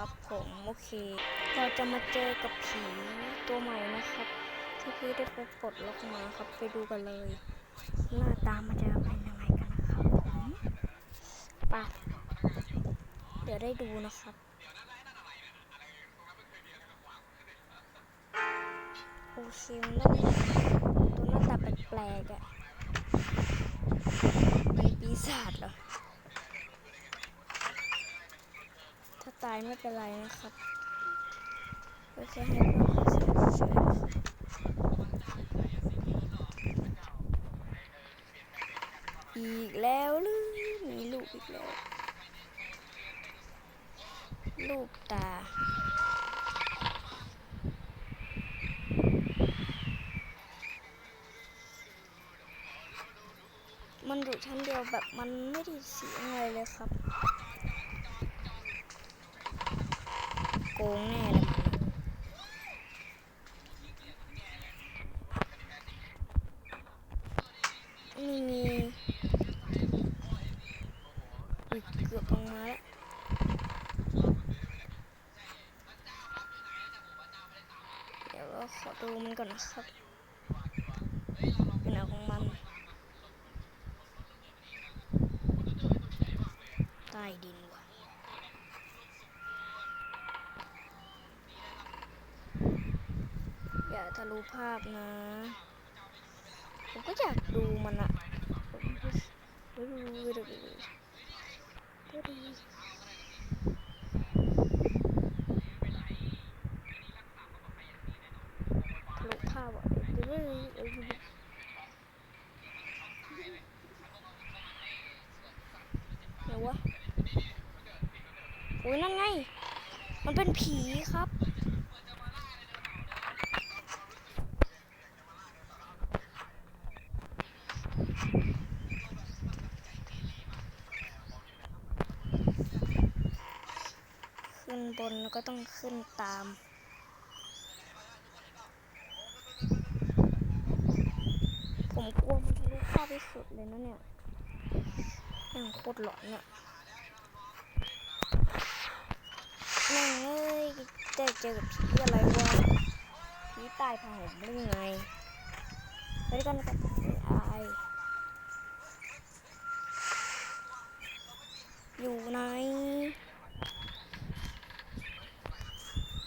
นะครับ ผมโอเคเราจะมาเจอกับผีตัวใหม่นะครับ ที่พี่ได้ไปปลดล็อกมาครับไปดูกันเลย หน้าตามันจะเป็นยังไงกันนะครับผมปะเดี๋ยวได้ดูนะครับโอเคมันต้องตัวหน้าตาแปลกๆอะ่ะเป็นปีศาจเหรอายไม่เป็นไรนะครับก็แค่ให้เขาเฉยๆนะครับอีกแล้วหรือมีลูกอีกแล้ว ลูกตามันอยู่ชั้นเดียวแบบมันไม่ได้เสียงอะไรเลยครับ โกงแน่เลยมันนี่มีอุ๊ย เกือบลงมาแล้วเดี๋ยวเราขอดูมันก่อนนะครับเป็นอะไรของมันใต้ดินว่ะอย่าทะลุภาพนะ ผมก็อยากดูมันอะ ผมดูดูดูดูดูดูทะลุภาพอะดูดูดูดูเดี๋ยววะโอ้ยนั่นไง มันเป็นผีครับ บนแล้วก็ต้องขึ้นตาม ผมกลัวมันทะลุข้าไปสุดเลยนะเนี่ยยังโคตรหลอนเนี่ยแม่งเอ้ยจะเจอกับผีอะไรวะผีตายผ้าห่มหรือไงไปด้วยกันกับไม่อาย อยู่ไหน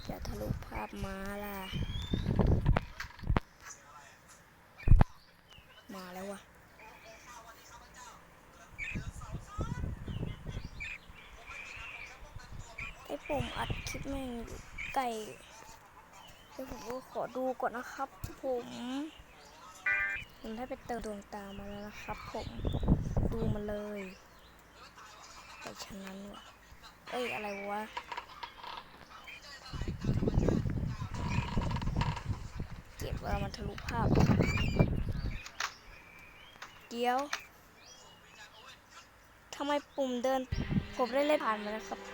จะทะลุภาพ มาล่ะ มาแล้ววะไอผมอัดคลิปแม่งไกลเดี๋ยวผมก็ขอดูก่อนนะครับ ผมผมได้ไปเติมดวงตามาแล้วนะครับ ผมดูมาเลยแต่ฉะนั้นวะเอ้ยอะไรวะ เก็บเวลามันทะลุภาพ เดี๋ยวทำไมปุ่มเดิน ผมได้เล่นผ่านมาแล้วครับ